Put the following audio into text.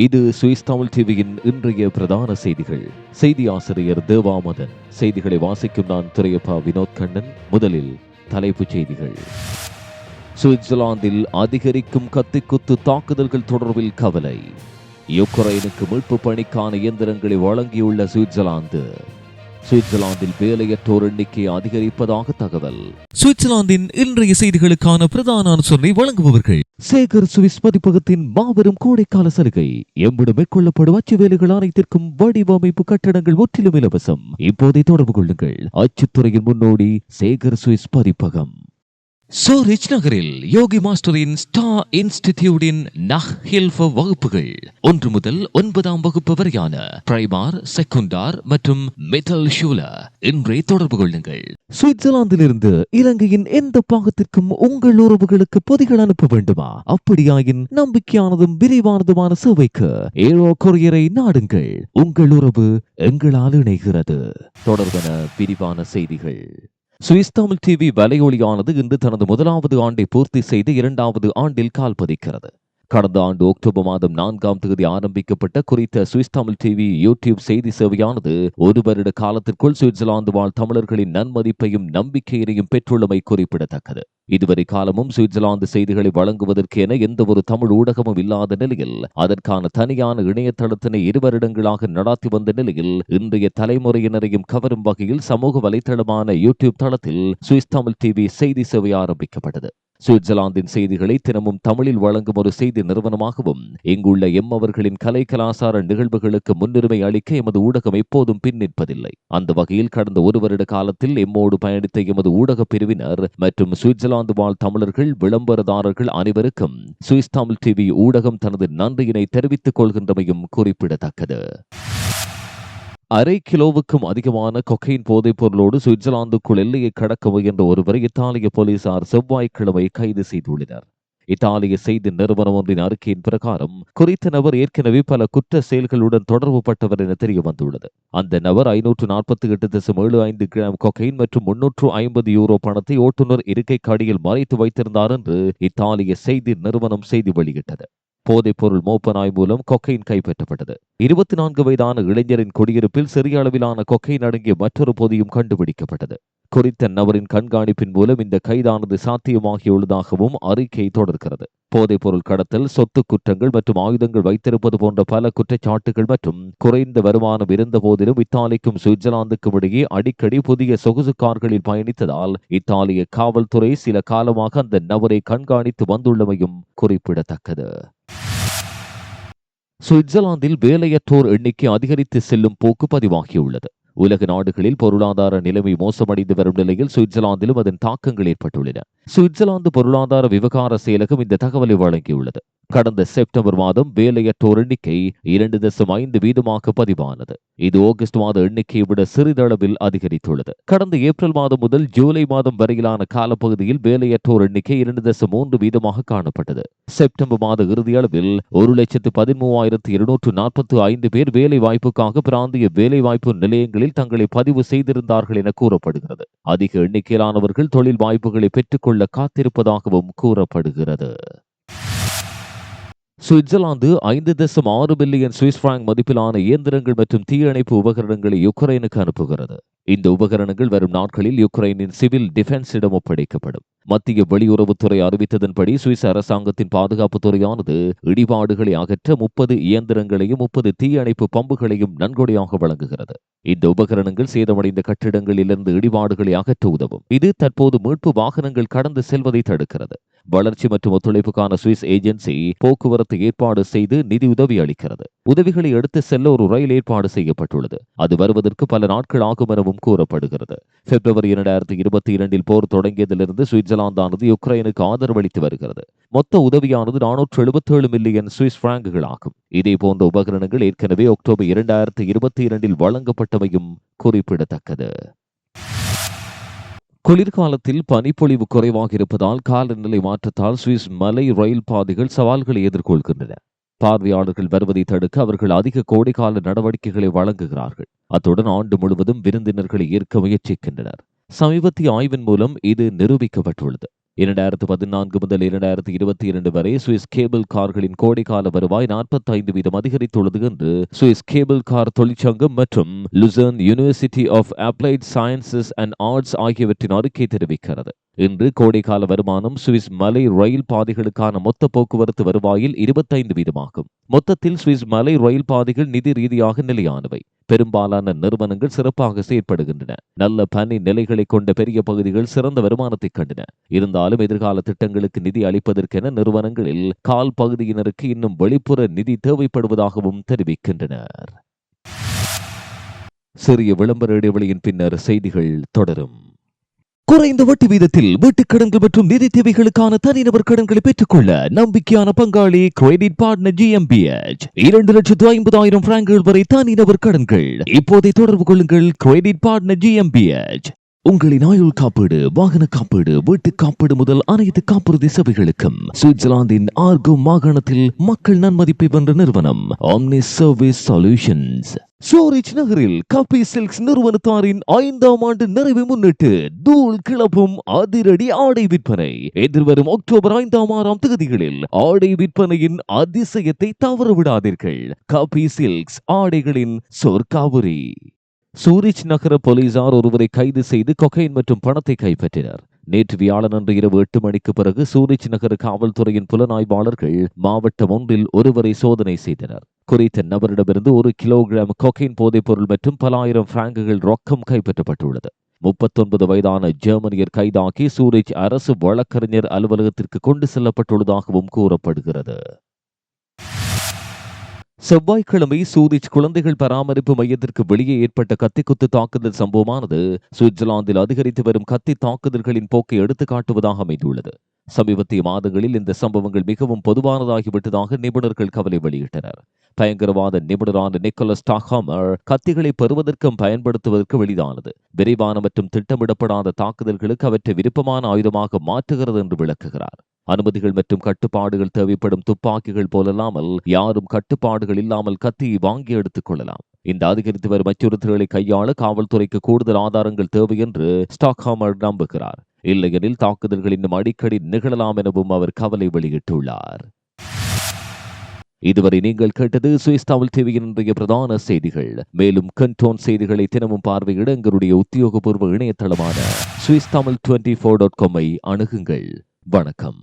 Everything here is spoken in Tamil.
இது சுவிஸ் தமிழ் டிவியின் இன்றைய பிரதான செய்திகள். செய்தி ஆசிரியர் தேவாமதன். செய்திகளை வாசிக்கும் நான் துரையப்பா வினோத் கண்ணன். முதலில் தலைப்புச் செய்திகள். சுவிட்சர்லாந்தில் அதிகரிக்கும் கத்திக்குத்து தாக்குதல்கள் தொடர்பில் கவலை. யுக்ரைனுக்கு மீட்பு பணிக்கான இயந்திரங்களை வழங்கியுள்ள சுவிட்சர்லாந்து. சுவிட்சர்லாந்தில் வேலையற்றோர் எண்ணிக்கை அதிகரிப்பதாக தகவல். சுவிட்சர்லாந்தின் இன்றைய செய்திகளுக்கான பிரதான அனுசரணை வழங்குபவர்கள். சேகர் சுவிஸ் பதிப்பகத்தின் மாபெரும் கோடைக்கால சலுகை. எம்பிடு மேற்கொள்ளப்படும் அச்சு வேலைகள் அனைத்திற்கும் வடிவமைப்பு கட்டடங்கள் முற்றிலும் இலவசம். இப்போதை தொடர்பு கொள்ளுங்கள். அச்சுத்துறையின் முன்னோடி சேகர் சுவிஸ் பதிப்பகம் சோ ரிச் நகரில் யோகி மாஸ்டரின் ஸ்டா இன்ஸ்டிடியூட்டின் நஹ் ஹில்ஃப வகுப்புகள் ஒன்று முதல் ஒன்பதாம் வகுப்பு வரையான பிரைமார் செகுண்டார் மற்றும் மெட்டல் ஷூலர் இன்றே தொடர்பு கொள்ளுங்கள் சுவிட்சர்லாந்திலிருந்து இலங்கையின் எந்த பாகத்திற்கும் உங்கள் உறவுகளுக்கு பொதிகள் அனுப்ப வேண்டுமா அப்படியாயின் நம்பிக்கையானதும் விரிவானதுமான சேவைக்கு ஏரோ கொரியரை நாடுங்கள் உங்கள் உறவு எங்களால் இணைகிறது தொடர்பான விரிவான செய்திகள் சுவிஸ் தமிழ் டிவி வலையொலியானது இன்று தனது முதலாவது ஆண்டை பூர்த்தி செய்து இரண்டாவது ஆண்டில் கால் பதிக்கிறது. கடந்த ஆண்டு அக்டோபர் மாதம் நான்காம் தேதி ஆரம்பிக்கப்பட்ட குறித்த சுவிஸ் தமிழ் டிவி யூடியூப் செய்தி சேவையானது ஒரு வருட காலத்திற்குள் சுவிட்சர்லாந்து வாழ் தமிழர்களின் நன்மதிப்பையும் நம்பிக்கையினையும் பெற்றுள்ளமை குறிப்பிடத்தக்கது. இதுவரை காலமும் சுவிட்சர்லாந்து செய்திகளை வழங்குவதற்கு என எந்த ஒரு தமிழ் ஊடகமும் இல்லாத நிலையில் அதற்கான தனியான இணையதளத்தினை இரு வருடங்களாக நடாத்தி வந்த நிலையில் இன்றைய தலைமுறையினரையும் கவரும் வகையில் சமூக வலைதளமான யூடியூப் தளத்தில் சுவிஸ் தமிழ் டிவி செய்தி சேவை ஆரம்பிக்கப்பட்டது. சுவிட்சர்லாந்தின் செய்திகளை தினமும் தமிழில் வழங்கும் ஒரு செய்தி நிறுவனமாகவும் இங்குள்ள எம் அவர்களின் கலை கலாசார நிகழ்வுகளுக்கு முன்னுரிமை அளிக்க எமது ஊடகம் எப்போதும் பின் நிற்பதில்லை. அந்த வகையில் கடந்த ஒரு வருட காலத்தில் எம்மோடு பயணித்த எமது ஊடக பிரிவினர் மற்றும் சுவிட்சர்லாந்து வாழ் தமிழர்கள் விளம்பரதாரர்கள் அனைவருக்கும் சுவிஸ் தமிழ் டிவி ஊடகம் தனது நன்றியினை தெரிவித்துக் கொள்கின்றமையும் குறிப்பிடத்தக்கது. அரை கிலோவுக்கும் அதிகமான கொக்கைன் போதைப் பொருளோடு சுவிட்சர்லாந்துக்குள் எல்லையை கடக்க முயன்ற ஒருவரை இத்தாலிய போலீசார் செவ்வாய்க்கிழமை கைது செய்துள்ளனர். இத்தாலிய செய்தி நிறுவனம் ஒன்றின் அறிக்கையின் பிரகாரம் குறித்த நபர் ஏற்கனவே பல குற்ற செயல்களுடன் தொடர்பு பட்டவர் என தெரிய வந்துள்ளது. அந்த நபர் ஐநூற்று நாற்பத்தி எட்டு தசம் ஏழு ஐந்து கிராம் கொக்கைன் மற்றும் முன்னூற்று ஐம்பது யூரோ பணத்தை ஓட்டுநர் இருக்கை காடியில் மறைத்து வைத்திருந்தார் என்று இத்தாலிய செய்தி நிறுவனம் செய்தி வெளியிட்டது. போதைப்பொருள் மோப்பனாய் மூலம் கொக்கைன் கைப்பற்றப்பட்டது. இருபத்தி நான்கு வயதான இளைஞரின் குடியிருப்பில் சிறிய அளவிலான கொக்கைன் அடங்கிய மற்றொரு பொதியும் கண்டுபிடிக்கப்பட்டது. குறித்த நபரின் கண்காணிப்பின் மூலம் இந்த கைதானது சாத்தியமாகியுள்ளதாகவும் அறிக்கை தொடர்கிறது. போதைப் பொருள் கடத்தல் சொத்து குற்றங்கள் மற்றும் ஆயுதங்கள் வைத்திருப்பது போன்ற பல குற்றச்சாட்டுகள் மற்றும் குறைந்த வருமானம் இருந்த போதிலும் இத்தாலிக்கும் சுவிட்சர்லாந்துக்கும் இடையே அடிக்கடி புதிய சொகுசு கார்களில் பயணித்ததால் இத்தாலிய காவல்துறை சில காலமாக அந்த நபரை கண்காணித்து வந்துள்ளமையும் குறிப்பிடத்தக்கது. சுவிட்சர்லாந்தில் வேலையற்றோர் எண்ணிக்கை அதிகரித்து செல்லும் போக்கு பதிவாகியுள்ளது. உலக நாடுகளில் பொருளாதார நிலைமை மோசமடைந்து வரும் நிலையில் சுவிட்சர்லாந்திலும் அதன் தாக்கங்கள் ஏற்பட்டுள்ளன. சுவிட்சர்லாந்து பொருளாதார விவகார செயலகம் இந்த தகவலை வழங்கியுள்ளது. கடந்த செப்டம்பர் மாதம் வேலையற்றோர் எண்ணிக்கை இரண்டு தசம் ஐந்து வீதமாக பதிவானது. இது ஆகஸ்ட் மாத எண்ணிக்கையை விட சிறிதளவில் அதிகரித்துள்ளது. கடந்த ஏப்ரல் மாதம் முதல் ஜூலை மாதம் வரையிலான காலப்பகுதியில் வேலையற்றோர் எண்ணிக்கை இரண்டு தசம் மூன்று வீதமாக காணப்பட்டது. செப்டம்பர் மாத இறுதியளவில் ஒரு லட்சத்து பதிமூவாயிரத்து இருநூற்று நாற்பத்தி ஐந்து பேர் வேலை வாய்ப்புக்காக பிராந்திய வேலைவாய்ப்பு நிலையங்களில் தங்களை பதிவு செய்திருந்தார்கள் என கூறப்படுகிறது. அதிக எண்ணிக்கையிலானவர்கள் தொழில் வாய்ப்புகளை பெற்றுக்கொள்ள காத்திருப்பதாகவும் கூறப்படுகிறது. சுவிட்சர்லாந்து ஐந்து தசம் ஆறு பில்லியன் சுவிஸ் பிராங்க் மதிப்பிலான இயந்திரங்கள் மற்றும் தீயணைப்பு உபகரணங்களை யுக்ரைனுக்கு அனுப்புகிறது. இந்த உபகரணங்கள் வரும் நாட்களில் யுக்ரைனின் சிவில் டிஃபென்ஸிடம் ஒப்படைக்கப்படும். மத்திய வெளியுறவுத்துறை அறிவித்ததன்படி சுவிஸ் அரசாங்கத்தின் பாதுகாப்பு துறையானது இடிபாடுகளை அகற்ற முப்பது இயந்திரங்களையும் முப்பது தீயணைப்பு பம்புகளையும் நன்கொடையாக வழங்குகிறது. இந்த உபகரணங்கள் சேதமடைந்த கட்டிடங்களிலிருந்து இடிபாடுகளை அகற்ற உதவும். இது தற்போது மீட்பு வாகனங்கள் கடந்து செல்வதை தடுக்கிறது. வளர்ச்சி மற்றும் ஒத்துழைப்புக்கான சுவிஸ் ஏஜென்சி போக்குவரத்து ஏற்பாடு செய்து நிதி உதவி அளிக்கிறது. உதவிகளை எடுத்து செல்ல ஒரு ரயில் ஏற்பாடு செய்யப்பட்டுள்ளது. அது வருவதற்கு பல நாட்கள் ஆகும் எனவும் கூறப்படுகிறது. பிப்ரவரி இரண்டாயிரத்தி இருபத்தி இரண்டில் போர் தொடங்கியதிலிருந்து சுவிட்சர்லாந்தானது யுக்ரைனுக்கு ஆதரவளித்து வருகிறது. மொத்த உதவியானது நானூற்று எழுபத்தி ஏழு மில்லியன் சுவிஸ் பிராங்குகள் ஆகும் இதே போன்ற உபகரணங்கள் ஏற்கனவே அக்டோபர் இரண்டாயிரத்தி இருபத்தி இரண்டில் வழங்கப்பட்டவையும் குறிப்பிடத்தக்கது. குளிர்காலத்தில் பனிப்பொழிவு குறைவாக இருப்பதால் காலநிலை மாற்றத்தால் சுவிஸ் மலை ரயில் பாதைகள் சவால்களை எதிர்கொள்கின்றன. பார்வையாளர்கள் வருவதை தடுக்க அவர்கள் அதிக கோடைகால நடவடிக்கைகளை வழங்குகிறார்கள். அத்துடன் ஆண்டு முழுவதும் விருந்தினர்களை ஈர்க்க முயற்சிக்கின்றனர். சமீபத்திய ஆய்வின் மூலம் இது நிரூபிக்கப்பட்டுள்ளது. இரண்டாயிரத்து பதினான்கு முதல் இரண்டாயிரத்து இருபத்தி இரண்டு வரை சுவிஸ் கேபிள் கார்களின் கோடைக்கால வருவாய் நாற்பத்தைந்து வீதம் அதிகரித்துள்ளது என்று சுவிஸ் கேபிள் கார் தொழிற்சங்கம் மற்றும் Lucerne university of applied sciences and arts ஆகியவற்றின் அறிக்கை தெரிவிக்கிறது. இன்று கோடைக்கால வருமானம் சுவிஸ் மலை ரயில் பாதைகளுக்கான மொத்த போக்குவரத்து வருவாயில் இருபத்தைந்து வீதமாகும். மொத்தத்தில் சுவிஸ் மலை ரயில் பாதைகள் நிதி ரீதியாக நிலையானவை. பெரும்பாலான நிறுவனங்கள் சிறப்பாக செயற்படுகின்றன. நல்ல பணி நிலைகளை கொண்ட பெரிய பகுதிகள் சிறந்த வருமானத்தை கண்டன. இருந்தாலும் எதிர்கால திட்டங்களுக்கு நிதி அளிப்பதற்கென நிறுவனங்களில் கால் பகுதியினருக்கு இன்னும் வெளிப்புற நிதி தேவைப்படுவதாகவும் தெரிவிக்கின்றனர். சிறிய விளம்பர இடைவெளியின் பின்னர் செய்திகள் தொடரும். குறைந்த வட்டி வீதத்தில் வீட்டுக் கடன்கள் மற்றும் நிதி தேவைகளுக்கான தனிநபர் கடன்களை பெற்றுக்கொள்ள நம்பிக்கையான பங்காளி கிரெடிட் பார்ட்னர் ஜிஎம்பிஎச் இரண்டு லட்சத்து ஐம்பதாயிரம் பிராங்குகள் வரை தனிநபர் கடன்கள். இப்போதை தொடர்பு கொள்ளுங்கள் கிரெடிட் பார்ட்னர் ஜிஎம்பிஎச் உங்களின் ஆயுள் காப்பீடு வாகன காப்பீடு வீட்டு காப்பீடு முதல் அனைத்து காப்புறுதி சேவைகளுக்கும் சுவிட்சர்லாந்தின் ஆர்கோ மாகாணத்தில் மக்கள் நன்மதிப்பை வென்ற நிறுவனம் ஆம்னி சர்வீஸ் சொல்யூஷன்ஸ் சூரிச் நகரில் கபி சில்க்ஸ் நிறுவனத்தாரின் ஐந்தாம் ஆண்டு நிறைவை முன்னிட்டு தூள் கிளப்பும் அதிரடி ஆடை விற்பனை. எதிர்வரும் அக்டோபர் ஐந்தாம் ஆறாம் தேதிகளில் ஆடை விற்பனையின் அதிசயத்தை தவற விடாதீர்கள் கபி சில்க்ஸ் ஆடைகளின் சொர்க்காவுரி சூரிச் நகர போலீசார் ஒருவரை கைது செய்து கொகைன் மற்றும் பணத்தை கைப்பற்றினர். நேற்று வியாழனன்று இரவு எட்டு மணிக்கு பிறகு சூரிச் நகர காவல்துறையின் புலனாய்வாளர்கள் மாவட்டம் ஒன்றில் ஒருவரை சோதனை செய்தனர். குறித்த நபரிடமிருந்து ஒரு கிலோகிராம் கொகைன் போதைப்பொருள் மற்றும் பல ஆயிரம் பிராங்குகள் ரொக்கம் கைப்பற்றப்பட்டுள்ளது. முப்பத்தொன்பது வயதான ஜெர்மனியர் கைதாக்கி சூரிச் அரசு வழக்கறிஞர் அலுவலகத்திற்கு கொண்டு செல்லப்பட்டுள்ளதாகவும் கூறப்படுகிறது. செவ்வாய்க்கிழமை சூரிச் குழந்தைகள் பராமரிப்பு மையத்திற்கு வெளியே ஏற்பட்ட கத்திக்குத்து தாக்குதல் சம்பவமானது சுவிட்சர்லாந்தில் அதிகரித்து வரும் கத்தி தாக்குதல்களின் போக்கை எடுத்துக் காட்டுவதாக அமைந்துள்ளது. சமீபத்திய மாதங்களில் இந்த சம்பவங்கள் மிகவும் பொதுவானதாகிவிட்டதாக நிபுணர்கள் கவலை வெளியிட்டனர். பயங்கரவாத நிபுணரான நிக்கோலஸ் டாக்ஹாமர் கத்திகளை பெறுவதற்கும் பயன்படுத்துவதற்கு வெளிதானது. விரைவான மற்றும் திட்டமிடப்படாத தாக்குதல்களுக்கு அவற்றை விருப்பமான ஆயுதமாக மாற்றுகிறது என்று விளக்குகிறார். அனுமதிகள் மற்றும் கட்டுப்பாடுகள் தேவைப்படும் துப்பாக்கிகள் போலல்லாமல் யாரும் கட்டுப்பாடுகள் இல்லாமல் கத்தியை வாங்கி எடுத்துக் கொள்ளலாம். இந்த அதிகரித்து வரும் அச்சுறுத்தல்களை கையாள காவல்துறைக்கு கூடுதல் ஆதாரங்கள் தேவை என்று ஸ்டாக்ஹாமர் நம்புகிறார். இல்லையெனில் தாக்குதல்கள் இன்னும் அடிக்கடி நிகழலாம் எனவும் அவர் கவலை வெளியிட்டுள்ளார். இதுவரை நீங்கள் கேட்டது சுவிஸ் தமிழ் டிவியின் இன்றைய பிரதான செய்திகள். மேலும் கண்டோன் செய்திகளை தினமும் பார்வையிட எங்களுடைய உத்தியோகபூர்வ இணையதளமான Swiss Tamil twenty four dot காமை அணுகுங்கள். வணக்கம்.